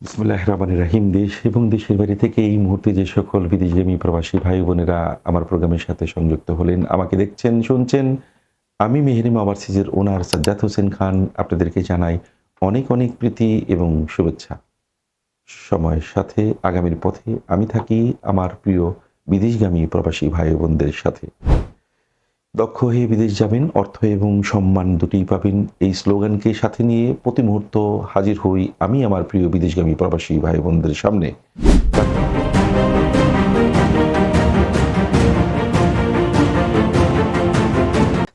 বিসমুল্লাহ রহমান রাহিম। দেশ এবং দেশের বাইরে থেকে এই মুহূর্তে যে সকল বিদেশগামী প্রবাসী ভাই বোনেরা আমার প্রোগ্রামের সাথে সংযুক্ত হলেন, আমাকে দেখছেন, শুনছেন। আমি মেহরিম ওভারসিজের ওনার সাজ্জাদ হোসেন খান, আপনাদেরকে জানাই অনেক অনেক প্রীতি এবং শুভেচ্ছা। সময়ের সাথে, আগামীর পথে আমি থাকি আমার প্রিয় বিদেশগামী প্রবাসী ভাই বোনদের সাথে। দক্ষ হয়ে বিদেশ যাবেন, অর্থ এবং সম্মান দুটি পাবেন। এই স্লোগানকে সাথে নিয়ে প্রতি মুহূর্ত হাজির হই আমি আমার প্রিয় বিদেশগামী প্রবাসী ভাই বোনদের সামনে।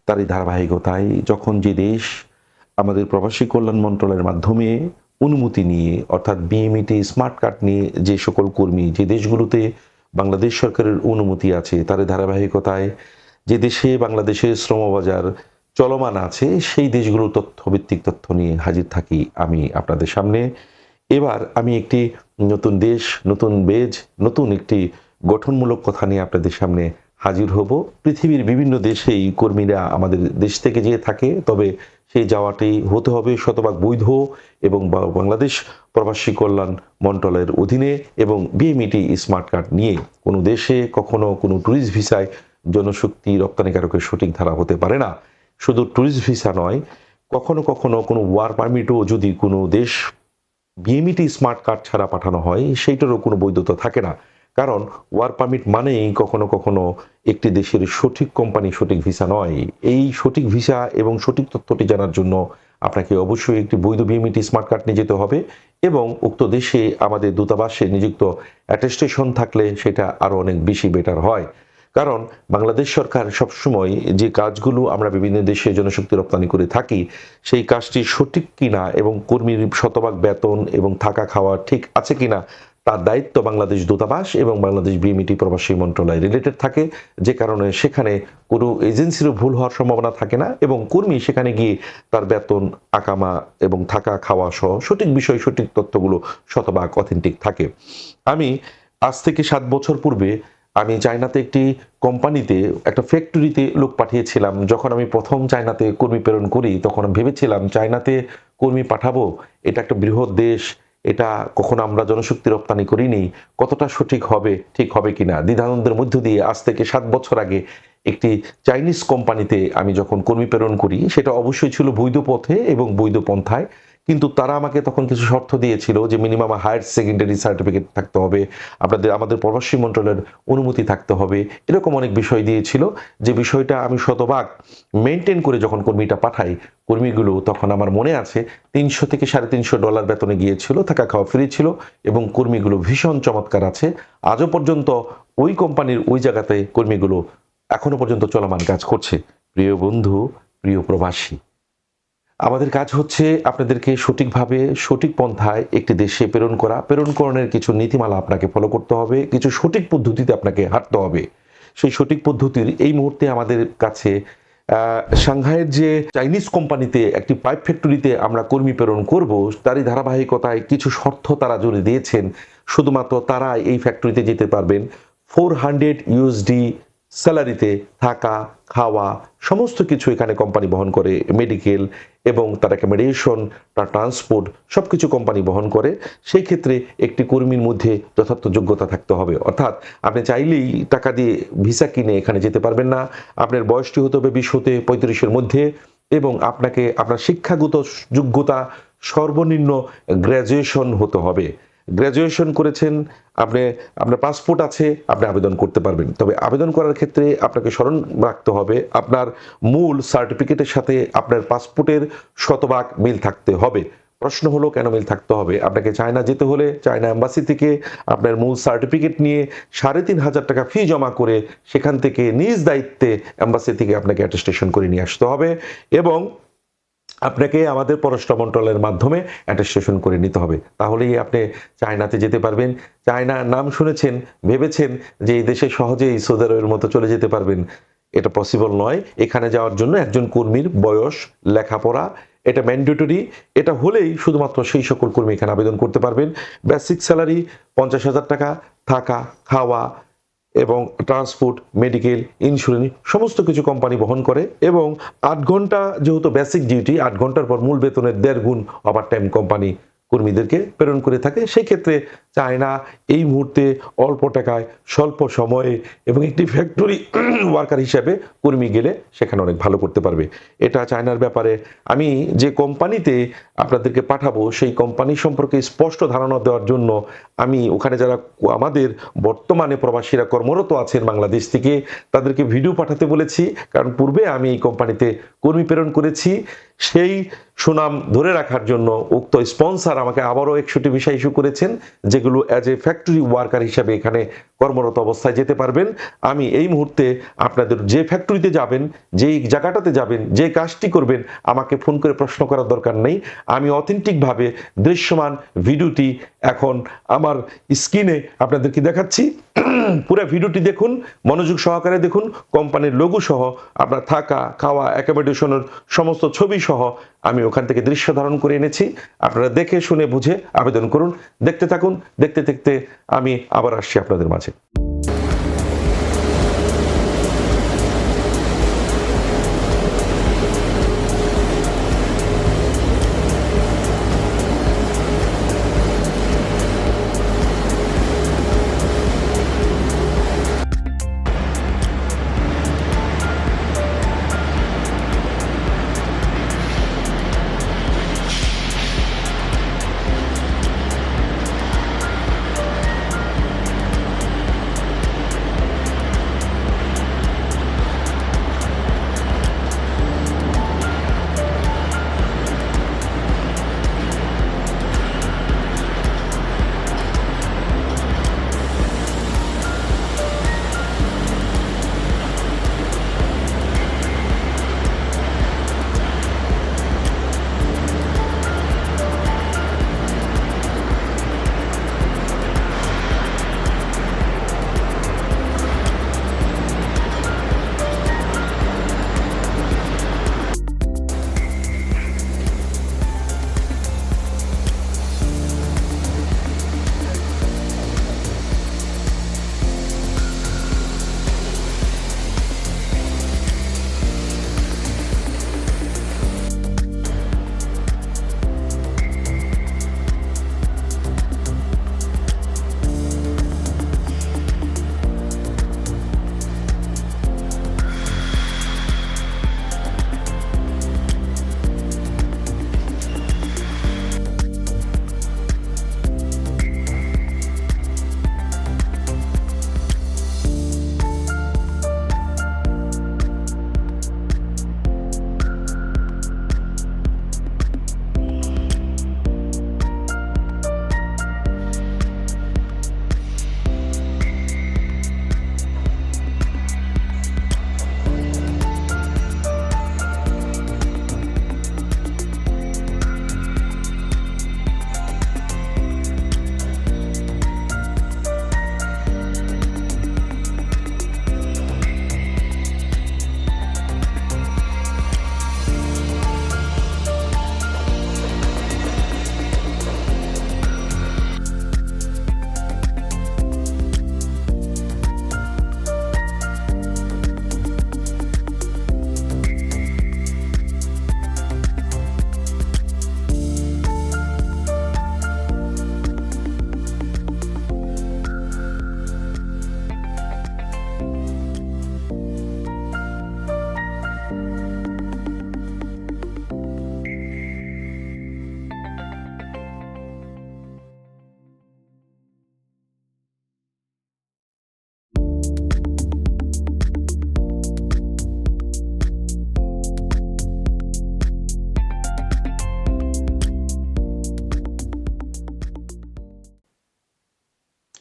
তারই ধারাবাহিকতায় যখন যে দেশ আমাদের প্রবাসী কল্যাণ মন্ত্রণালয়ের মাধ্যমে অনুমতি নিয়ে, অর্থাৎ বিএমইটি স্মার্ট কার্ড নিয়ে যে সকল কর্মী যে দেশগুলোতে বাংলাদেশ সরকারের অনুমতি আছে তার ধারাবাহিকতায় যে দেশে বাংলাদেশের শ্রমবাজার চলমান আছে, সেই দেশগুলোর তথ্যভিত্তিক তথ্য নিয়ে হাজির থাকি আমি আপনাদের সামনে। এবার আমি একটি নতুন দেশ, নতুন বেজ, নতুন একটি গঠনমূলক কথা নিয়ে আপনাদের সামনে হাজির হব। পৃথিবীর বিভিন্ন দেশেই কর্মীরা আমাদের দেশ থেকে যেয়ে থাকে, তবে সেই যাওয়াটি হতে হবে শতভাগ বৈধ এবং বাংলাদেশ প্রবাসী কল্যাণ মন্ত্রণালয়ের অধীনে এবং বিএমইটি স্মার্ট কার্ড নিয়ে। কোনো দেশে কখনো কোনো ট্যুরিস্ট ভিসায় জনশক্তি রপ্তানিকারকের সঠিক ধারা হতে পারে না। শুধু ট্যুরিস্ট ভিসা নয়, কখনো কখনো কোনো ওয়ার পারমিটও যদি কোনো দেশ বিএমইটি স্মার্ট কার্ড ছাড়া পাঠানো হয়, সেইটারও কোনো বৈধতা থাকে না। কারণ ওয়ার পারমিট মানেই কখনো কখনো একটি দেশের সঠিক কোম্পানি সঠিক ভিসা নয়। এই সঠিক ভিসা এবং সঠিক তথ্যটি জানার জন্য আপনাকে অবশ্যই একটি বৈধ বিএমইটি স্মার্ট কার্ড নিয়ে যেতে হবে এবং উক্ত দেশে আমাদের দূতাবাসে নিযুক্ত অ্যাটেস্টেশন থাকলে সেটা আরও অনেক বেশি বেটার হয়। কারণ বাংলাদেশ সরকার সবসময় যে কাজগুলো আমরা বিভিন্ন দেশে জনশক্তি রপ্তানি করে থাকি, সেই কাজটি সঠিক কিনা এবং কর্মীর শতভাগ বেতন এবং থাকা খাওয়া ঠিক আছে কিনা, তার দায়িত্ব বাংলাদেশ দূতাবাস এবং বাংলাদেশ বিএমইটি প্রবাসী মন্ত্রণালয় রিলেটেড থাকে। যে কারণে সেখানে কোনো এজেন্সিরও ভুল হওয়ার সম্ভাবনা থাকে না এবং কর্মী সেখানে গিয়ে তার বেতন, আকামা এবং থাকা খাওয়া সহ সঠিক বিষয়, সঠিক তথ্যগুলো শতভাগ অথেন্টিক থাকে। আমি আজ থেকে সাত বছর পূর্বে আমি চায়নাতে একটি কোম্পানিতে, একটা ফ্যাক্টরিতে লোক পাঠিয়েছিলাম। যখন আমি প্রথম চায়নাতে কর্মী প্রেরণ করি, তখন ভেবেছিলাম চায়নাতে কর্মী পাঠাবো, এটা একটা বৃহৎ দেশ, এটা কখনো আমরা জনশক্তি রপ্তানি করিনি, কতটা সঠিক হবে, ঠিক হবে কিনা? দ্বিধানন্দের মধ্য দিয়ে আজ থেকে সাত বছর আগে একটি চাইনিজ কোম্পানিতে আমি যখন কর্মী প্রেরণ করি, সেটা অবশ্যই ছিল বৈধ পথে এবং বৈধ পন্থায়। কিন্তু তারা আমাকে তখন কিছু শর্ত দিয়েছিল যে মিনিমাম হায়ার সেকেন্ডারি সার্টিফিকেট থাকতে হবে, আপনাদের, আমাদের প্রবাসী মন্ত্রণালয়ের অনুমতি থাকতে হবে, এরকম অনেক বিষয় দিয়েছিল। যে বিষয়টা আমি শতভাগ মেনটেন করে যখন কর্মীটা পাঠাই, কর্মীগুলো তখন আমার মনে আছে তিনশো থেকে সাড়ে তিনশো ডলার বেতনে গিয়েছিল, থাকা খাওয়া ফ্রি ছিল এবং কর্মীগুলো ভীষণ চমৎকার আছে। আজও পর্যন্ত ওই কোম্পানির ওই জায়গাতে কর্মীগুলো এখনও পর্যন্ত চলমান কাজ করছে। প্রিয় বন্ধু, প্রিয় প্রবাসী আমাদের কাজ হচ্ছে আপনাদেরকে সঠিকভাবে সঠিক পন্থায় একটি দেশে প্রেরণ করা। প্রেরণকরণের কিছু নীতিমালা আপনাকে ফলো করতে হবে, কিছু সঠিক পদ্ধতিতে আপনাকে হাঁটতে হবে। সেই সঠিক পদ্ধতির এই মুহূর্তে আমাদের কাছে সাংহাইয়ের যে চাইনিজ কোম্পানিতে একটি পাইপ ফ্যাক্টরিতে আমরা কর্মী প্রেরণ করব, তারই ধারাবাহিকতায় কিছু শর্ত তারা জুড়ে দিয়েছেন। শুধুমাত্র তারা এই ফ্যাক্টরিতে যেতে পারবেন। ফোর হান্ড্রেড ইউএসডি স্যালারিতে থাকা, খাওয়া, সমস্ত কিছু এখানে কোম্পানি বহন করে, মেডিকেল এবং তার অ্যাকোমোডেশন তার ট্রান্সপোর্ট সব কিছু কোম্পানি বহন করে, সেই ক্ষেত্রে একটি কর্মীর মধ্যে যথার্থ যোগ্যতা থাকতে হবে। অর্থাৎ আপনি চাইলেই টাকা দিয়ে ভিসা কিনে এখানে যেতে পারবেন না। আপনার বয়সটি হতে হবে বিশ হতে পঁয়ত্রিশের মধ্যে এবং আপনাকে, আপনার শিক্ষাগত যোগ্যতা সর্বনিম্ন গ্র্যাজুয়েশন হতে হবে। গ্র্যাজুয়েশন করেছেন, আপনি, আপনার পাসপোর্ট আছে, আপনি আবেদন করতে পারবেন। তবে আবেদন করার ক্ষেত্রে আপনাকে স্মরণ রাখতে হবে, আপনার মূল সার্টিফিকেটের সাথে আপনার পাসপোর্টের শতভাগ মিল থাকতে হবে। প্রশ্ন হলো, কেন মিল থাকতে হবে? আপনাকে চায়না যেতে হলে, চায়না এম্বাসি থেকে আপনার মূল সার্টিফিকেট নিয়ে সাড়ে তিন হাজার টাকা ফি জমা করে সেখান থেকে নিজ দায়িত্বে অ্যাম্বাসি থেকে আপনাকে অ্যাটেস্টেশন করে নিয়ে আসতে হবে এবং আপনাকে আমাদের পররাষ্ট্র মন্ত্রণালয়ের মাধ্যমে অ্যাটেস্টেশন করে নিতে হবে। তাহলেই আপনি চায়নাতে যেতে পারবেন। চায়না নাম শুনেছেন, ভেবেছেন যে এই দেশে সহজেই সৌদি মতো চলে যেতে পারবেন। এটা পসিবল নয়। এখানে যাওয়ার জন্য একজন কর্মীর বয়স, লেখাপড়া, এটা ম্যান্ডেটরি এটা হলেই শুধুমাত্র সেই সকল কর্মী এখানে আবেদন করতে পারবেন। বেসিক স্যালারি পঞ্চাশ হাজার টাকা, থাকা, খাওয়া এবং ট্রান্সপোর্ট, মেডিকেল, ইন্স্যুরেন্স, সমস্ত কিছু কোম্পানি বহন করে এবং আট ঘণ্টা যেহেতু বেসিক ডিউটি আট ঘণ্টার পর মূল বেতনের দেড় গুণ ওভার টাইম কোম্পানি কর্মীদেরকে প্রেরণ করে থাকে। সেই ক্ষেত্রে চায়না এই মুহূর্তে অল্প টাকায়, স্বল্প সময়ে এবং একটি ফ্যাক্টরি ওয়ার্কার হিসাবে কর্মী গেলে সেখানে অনেক ভালো করতে পারবে। এটা চায়নার ব্যাপারে আমি যে কোম্পানিতে আপনাদেরকে পাঠাবো, সেই কোম্পানি সম্পর্কে স্পষ্ট ধারণা দেওয়ার জন্য আমি ওখানে যারা আমাদের বর্তমানে প্রবাসীরা কর্মরত আছেন বাংলাদেশ থেকে, তাদেরকে ভিডিও পাঠাতে বলেছি। কারণ পূর্বে আমি এই কোম্পানিতে কর্মী প্রেরণ করেছি। সেই সুনাম ধরে রাখার জন্য উক্ত স্পন্সার আমাকে আবারও একশোটি বিষয় ইস্যু করেছেন, যেগুলো অ্যাজ এ ফ্যাক্টরি ওয়ার্কার হিসাবে এখানে কর্মরত অবস্থায় যেতে পারবেন। আমি এই মুহূর্তে আপনাদের যে ফ্যাক্টরিতে যাবেন, যেই জায়গাটাতে যাবেন, যে কাজটি করবেন, আমাকে ফোন করে প্রশ্ন করার দরকার নেই। আমি অথেন্টিকভাবে দৃশ্যমান ভিডিওটি এখন আমার স্ক্রিনে আপনাদেরকে দেখাচ্ছি। পুরো ভিডিওটি দেখুন, মনোযোগ সহকারে দেখুন, কোম্পানির লঘু সহ আপনার থাকা, খাওয়া অ্যাকোমোডেশনের সমস্ত ছবি সহ আমি ওখান থেকে দৃশ্য ধারণ করে এনেছি। আপনারা দেখে, শুনে, বুঝে আবেদন করুন, দেখতে থাকুন, দেখতে দেখতে আমি আবার আসছি আপনাদের মাঝে।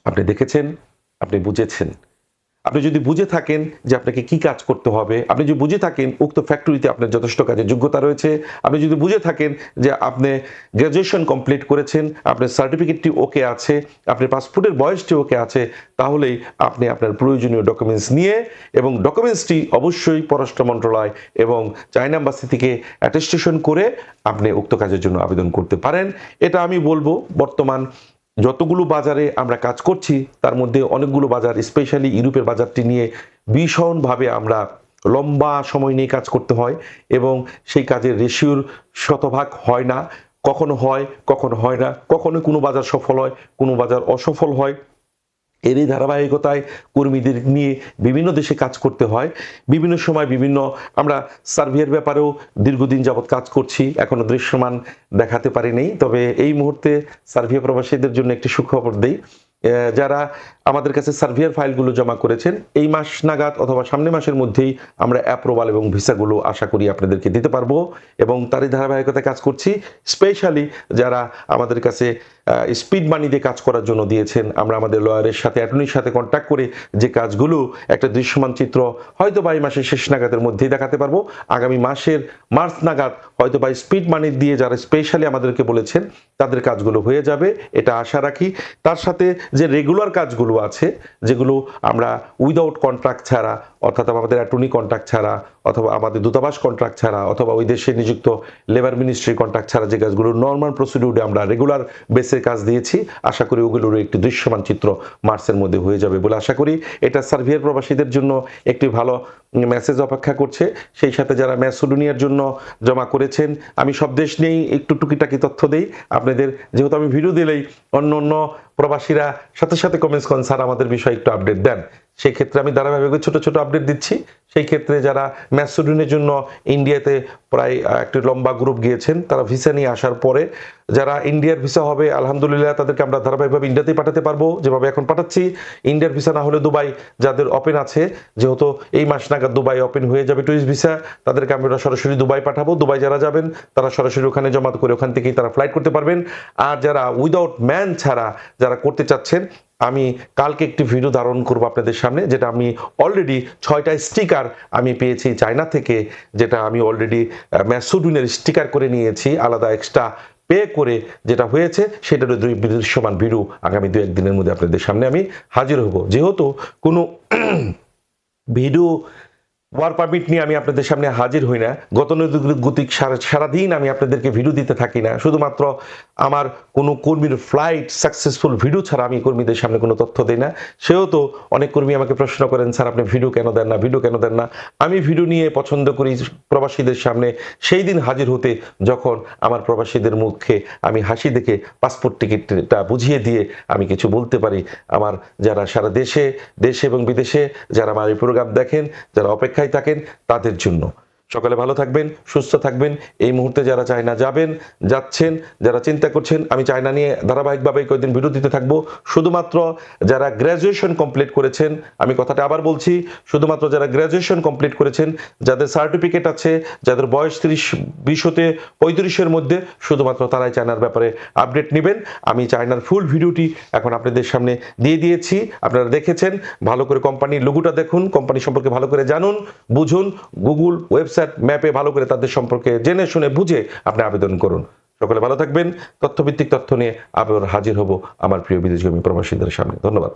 আপনি দেখেছেন, আপনি বুঝেছেন। আপনি যদি বুঝে থাকেন যে আপনাকে কি কাজ করতে হবে, আপনি যদি বুঝে থাকেন উক্ত ফ্যাক্টরিতে আপনার যথেষ্ট কাজের যোগ্যতা রয়েছে, আপনি যদি বুঝে থাকেন যে আপনি গ্র্যাজুয়েশন কমপ্লিট করেছেন, আপনার সার্টিফিকেটটি ওকে আছে, আপনার পাসপোর্টের বয়সটি ওকে আছে, তাহলেই আপনি আপনার প্রয়োজনীয় ডকুমেন্টস নিয়ে এবং ডকুমেন্টসটি অবশ্যই পররাষ্ট্র মন্ত্রণালয় এবং চায়না এম্বাসি থেকে অ্যাটেস্টেশন করে আপনি উক্ত কাজের জন্য আবেদন করতে পারেন। এটা আমি বলব বর্তমান যতগুলো বাজারে আমরা কাজ করছি, তার মধ্যে অনেকগুলো বাজার স্পেশালি ইউরোপের বাজারটি নিয়ে ভীষণভাবে আমরা লম্বা সময় নিয়ে কাজ করতে হয় এবং সেই কাজের রেশিওর শতভাগ হয় না। কখনো হয় কখনো হয় না। কখনো কোনো বাজার সফল হয়, কোনো বাজার অসফল হয়। এরই ধারাবাহিকতায় কর্মীদের নিয়ে বিভিন্ন দেশে কাজ করতে হয়। বিভিন্ন সময় বিভিন্ন আমরা সার্ভের ব্যাপারেও দীর্ঘদিন যাবৎ কাজ করছি। এখনও দৃশ্যমান দেখাতে পারিনি। তবে এই মুহূর্তে সার্ভিয়া প্রবাসীদের জন্য একটি সুখবর দেই। যারা আমাদের কাছে সার্ভিয়ার ফাইলগুলো জমা করেছেন, এই মাস নাগাদ অথবা সামনে মাসের মধ্যেই আমরা অ্যাপ্রুভাল এবং ভিসাগুলো আশা করি আপনাদেরকে দিতে পারব এবং তারই ধারাবাহিকতায় কাজ করছি। স্পেশালি যারা আমাদের কাছে স্পিড মানি দিয়ে কাজ করার জন্য দিয়েছেন, আমরা আমাদের লয়ারের সাথে অ্যাটর্নির সাথে কন্ট্যাক্ট করে যে কাজগুলো একটা দৃশ্যমান চিত্র হয়তো বা এই মাসের শেষ নাগাদের মধ্যেই দেখাতে পারব। আগামী মাসের মার্চ নাগাদ হয়তো বা স্পিড মানি দিয়ে যারা স্পেশালি আমাদেরকে বলেছেন, তাদের কাজগুলো হয়ে যাবে, এটা আশা রাখি। তার সাথে যে রেগুলার কাজগুলো আছে যেগুলো আমরা উইদাউট কন্ট্রাক্ট ছাড়া অর্থাৎ আমাদের অ্যাটর্নি কন্ট্রাক্ট ছাড়া অথবা আমাদের দূতাবাস কন্ট্রাক্ট ছাড়া অথবা ওই দেশে নিযুক্ত লেবার মিনিস্ট্রি কন্ট্রাক্ট ছাড়া যে কাজগুলো নর্মাল প্রসিডিউরে আমরা রেগুলার বেসের কাজ দিয়েছি, আশা করি ওগুলোর একটি দৃশ্যমান চিত্র মার্চের মধ্যে হয়ে যাবে বলে আশা করি। এটা সার্ভিয়ার প্রবাসীদের জন্য একটি ভালো মেসেজ অপেক্ষা করছে। সেই সাথে যারা ম্যাসোডোনিয়ার জন্য জমা করেছেন, আমি সব দেশ নিয়েই একটু টুকিটাকি তথ্য দেই। আপনাদের যেহেতু আমি ভিডিও দিলেই অন্য অন্য প্রবাসীরা সাথে সাথে কমেন্টস করেন, স্যার আমাদের বিষয়ে একটু আপডেট দেন। সেই ক্ষেত্রে আমি ধারাবাহিক ছোট ছোট আপডেট দিচ্ছি। সেই ক্ষেত্রে যারা ম্যাসোডোনিয়ার জন্য ইন্ডিয়াতে প্রায় একটি লম্বা গ্রুপ গিয়েছেন, তারা ভিসা নিয়ে আসার পরে যারা ইন্ডিয়ার ভিসা হবে, আলহামদুলিল্লাহ তাদেরকে আমরা ধারাবাহিকভাবে ইন্ডিয়াতেই পাঠাতে পারব। যেভাবে এখন পাঠাচ্ছি, ইন্ডিয়ার ভিসা না হলে দুবাই যাদের ওপেন আছে, যেহেতু এই মাস নাগাদ দুবাই ওপেন হয়ে যাবে টুরিস্ট ভিসা তাদেরকে আমরা সরাসরি দুবাই পাঠাবো। দুবাই যারা যাবেন, তারা সরাসরি ওখানে জমা করে ওখান থেকেই তারা ফ্লাইট করতে পারবেন। আর যারা উইদাউট ম্যান ছাড়া যারা করতে চাচ্ছেন আমি কালকে একটি ভিডিও ধারণ করব আপনাদের সামনে, যেটা আমি অলরেডি ছয়টা স্টিকার আমি পেয়েছি চায়না থেকে, যেটা আমি অলরেডি ম্যাসুডুনের স্টিকার করে নিয়েছি, আলাদা এক্সট্রা পে করে যেটা হয়েছে, সেটার দুই দৃশ্যমান ভিডিও আগামী দু একদিনের মধ্যে আপনাদের সামনে আমি হাজির হব। যেহেতু কোনো ভিডিও ওয়ার পারমিট নিয়ে আমি আপনাদের সামনে হাজির হই না। সারা সারাদিন আমি আপনাদেরকে ভিডিও দিতে থাকি না। শুধুমাত্র আমার কোনো কর্মীর ফ্লাইট সাকসেসফুল ভিডিও ছাড়া আমি কর্মীদের সামনে কোনো তথ্য দিই না। সেও তো অনেক কর্মী আমাকে প্রশ্ন করেন, স্যার, আপনি ভিডিও কেন দেন না? ভিডিও কেন দেন না? আমি ভিডিও নিয়ে পছন্দ করি প্রবাসীদের সামনে। সেই দিন হাজির হতে যখন আমার প্রবাসীদের মুখে আমি হাসি দেখে পাসপোর্ট টিকিটটা বুঝিয়ে দিয়ে আমি কিছু বলতে পারি। আমার যারা সারা দেশে দেশে এবং বিদেশে যারা আমার এই প্রোগ্রাম দেখেন, যারা অপেক্ষায় থাকেন তাদের জন্য। সকালে ভালো থাকবেন, সুস্থ থাকবেন। এই মুহূর্তে যারা চায়না যাবেন, যাচ্ছেন, যারা চিন্তা করছেন, আমি চায়না নিয়ে ধারাবাহিকভাবে কয়েকদিন দিতে থাকব। শুধুমাত্র যারা গ্র্যাজুয়েশন কমপ্লিট করেছেন, আমি কথাটা আবার বলছি, শুধুমাত্র যারা গ্র্যাজুয়েশন কমপ্লিট করেছেন, যাদের সার্টিফিকেট আছে, যাদের বয়স তিরিশ, বিশ হতে পঁয়ত্রিশের মধ্যে, শুধুমাত্র তারাই চায়নার ব্যাপারে আপডেট নেবেন। আমি চায়নার ফুল ভিডিওটি এখন আপনাদের সামনে দিয়ে দিয়েছি। আপনারা দেখেছেন, ভালো করে কোম্পানির লোগোটা দেখুন কোম্পানি সম্পর্কে ভালো করে জানুন, বুঝুন গুগল ওয়েবসাইট ম্যাপে ভালো করে তাদের সম্পর্কে জেনে শুনে বুঝে আপনি আবেদন করুন। সকলে ভালো থাকবেন। তথ্যভিত্তিক তথ্য নিয়ে আবার হাজির হব আমার প্রিয় বিদেশগামী প্রবাসীদের সামনে। ধন্যবাদ।